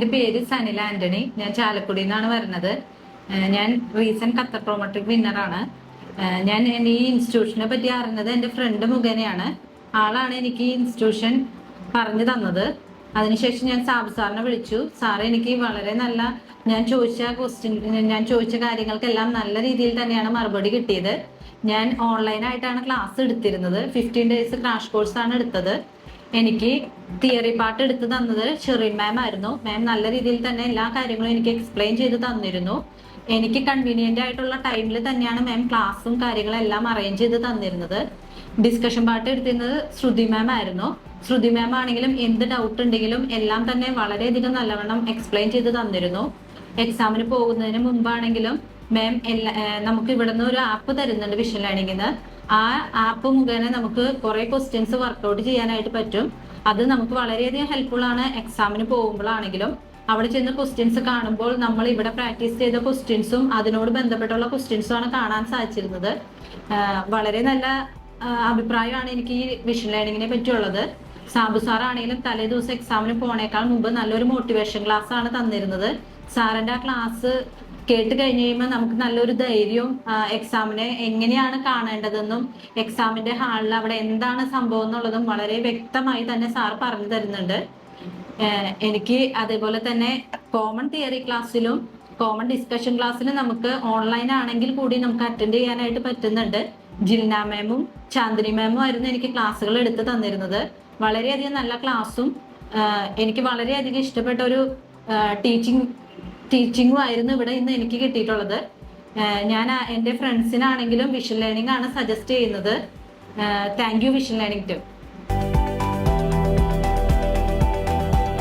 എന്റെ പേര് സനില ആന്റണി. ഞാൻ ചാലക്കുടിയിൽ നിന്നാണ് വരുന്നത് ഞാൻ റീസെന്റ് കത്തട്രോമെട്രിക് വിന്നറാണ് ഏഹ് ഞാൻ ഈ ഇൻസ്റ്റിറ്റ്യൂഷനെ പറ്റി അറിഞ്ഞത് എന്റെ ഫ്രണ്ട് മുഖേനയാണ്. ആളാണ് എനിക്ക് ഈ ഇൻസ്റ്റിറ്റ്യൂഷൻ പറഞ്ഞു തന്നത്. അതിനുശേഷം ഞാൻ സാബ് സാറിനെ വിളിച്ചു. സാറ് എനിക്ക് വളരെ നല്ല ഞാൻ ചോദിച്ച ക്വസ്റ്റ്യൻ ഞാൻ ചോദിച്ച കാര്യങ്ങൾക്കെല്ലാം നല്ല രീതിയിൽ തന്നെയാണ് മറുപടി കിട്ടിയത്. ഞാൻ ഓൺലൈനായിട്ടാണ് ക്ലാസ് എടുത്തിരുന്നത്. ഫിഫ്റ്റീൻ ഡേയ്സ് ക്രാഷ് കോഴ്സാണ് എടുത്തത്. എനിക്ക് തിയറി പാർട്ട് എടുത്ത് തന്നത് ഷെറിൻ മാം ആയിരുന്നു. മാം നല്ല രീതിയിൽ തന്നെ എല്ലാ കാര്യങ്ങളും എനിക്ക് എക്സ്പ്ലെയിൻ ചെയ്ത് തന്നിരുന്നു. എനിക്ക് കൺവീനിയന്റ് ആയിട്ടുള്ള ടൈമിൽ തന്നെയാണ് മാം ക്ലാസ്സും കാര്യങ്ങളും എല്ലാം അറേഞ്ച് ചെയ്ത് തന്നിരുന്നത്. ഡിസ്കഷൻ പാർട്ട് എടുത്തിരുന്നത് ശ്രുതി മാം ആയിരുന്നു. ശ്രുതി മാം ആണെങ്കിലും എന്ത് ഡൗട്ട് ഉണ്ടെങ്കിലും എല്ലാം തന്നെ വളരെയധികം നല്ലവണ്ണം എക്സ്പ്ലെയിൻ ചെയ്ത് തന്നിരുന്നു. എക്സാമിന് പോകുന്നതിന് മുമ്പാണെങ്കിലും മാം എല്ലാ നമുക്ക് ഇവിടുന്ന് ഒരു ആപ്പ് തരുന്നുണ്ട് വിഷൻ ലേണിംഗിന് ആ ആപ്പ് മുഖേന നമുക്ക് കുറെ ക്വസ്റ്റ്യൻസ് വർക്കൗട്ട് ചെയ്യാനായിട്ട് പറ്റും. അത് നമുക്ക് വളരെയധികം ഹെൽപ്ഫുൾ ആണ്. എക്സാമിന് പോകുമ്പോഴാണെങ്കിലും അവിടെ ചെന്ന് ക്വസ്റ്റ്യൻസ് കാണുമ്പോൾ നമ്മൾ ഇവിടെ പ്രാക്ടീസ് ചെയ്ത ക്വസ്റ്റ്യൻസും അതിനോട് ബന്ധപ്പെട്ടുള്ള ക്വസ്റ്റ്യൻസും ആണ് കാണാൻ സാധിച്ചിരുന്നത്. വളരെ നല്ല അഭിപ്രായമാണ് എനിക്ക് ഈ വിഷൻ ലേണിങ്ങിനെ പറ്റിയുള്ളത്. സാബു സാർ ആണെങ്കിലും തലേ ദിവസം എക്സാമിന് പോണേക്കാൾ മുമ്പ് നല്ലൊരു മോട്ടിവേഷൻ ക്ലാസ് ആണ് തന്നിരുന്നത്. സാറിന്റെ ആ ക്ലാസ് കേട്ട് കഴിഞ്ഞ് കഴിയുമ്പോൾ നമുക്ക് നല്ലൊരു ധൈര്യവും എക്സാമിനെ എങ്ങനെയാണ് കാണേണ്ടതെന്നും എക്സാമിന്റെ ഹാളിൽ അവിടെ എന്താണ് സംഭവം എന്നുള്ളതും വളരെ വ്യക്തമായി തന്നെ സാർ പറഞ്ഞു തരുന്നുണ്ട്. എനിക്ക് അതേപോലെ തന്നെ കോമൺ തിയറി ക്ലാസ്സിലും കോമൺ ഡിസ്കഷൻ ക്ലാസ്സിലും നമുക്ക് ഓൺലൈൻ ആണെങ്കിൽ കൂടി നമുക്ക് അറ്റൻഡ് ചെയ്യാനായിട്ട് പറ്റുന്നുണ്ട്. ജിൽന മാമും ചാന്ദിനി മാമും ആയിരുന്നു എനിക്ക് ക്ലാസ്സുകൾ എടുത്ത് തന്നിരുന്നത്. വളരെയധികം നല്ല ക്ലാസ്സും എനിക്ക് വളരെയധികം ഇഷ്ടപ്പെട്ട ഒരു ടീച്ചിങ് ടീച്ചിങ്ങും ആയിരുന്നു ഇവിടെ ഇന്ന് എനിക്ക് കിട്ടിയിട്ടുള്ളത്. ഞാൻ എന്റെ ഫ്രണ്ട്സിനാണെങ്കിലും വിഷൻ ലേണിംഗ് ആണ് സജസ്റ്റ് ചെയ്യുന്നത്. Thank you vision learning too.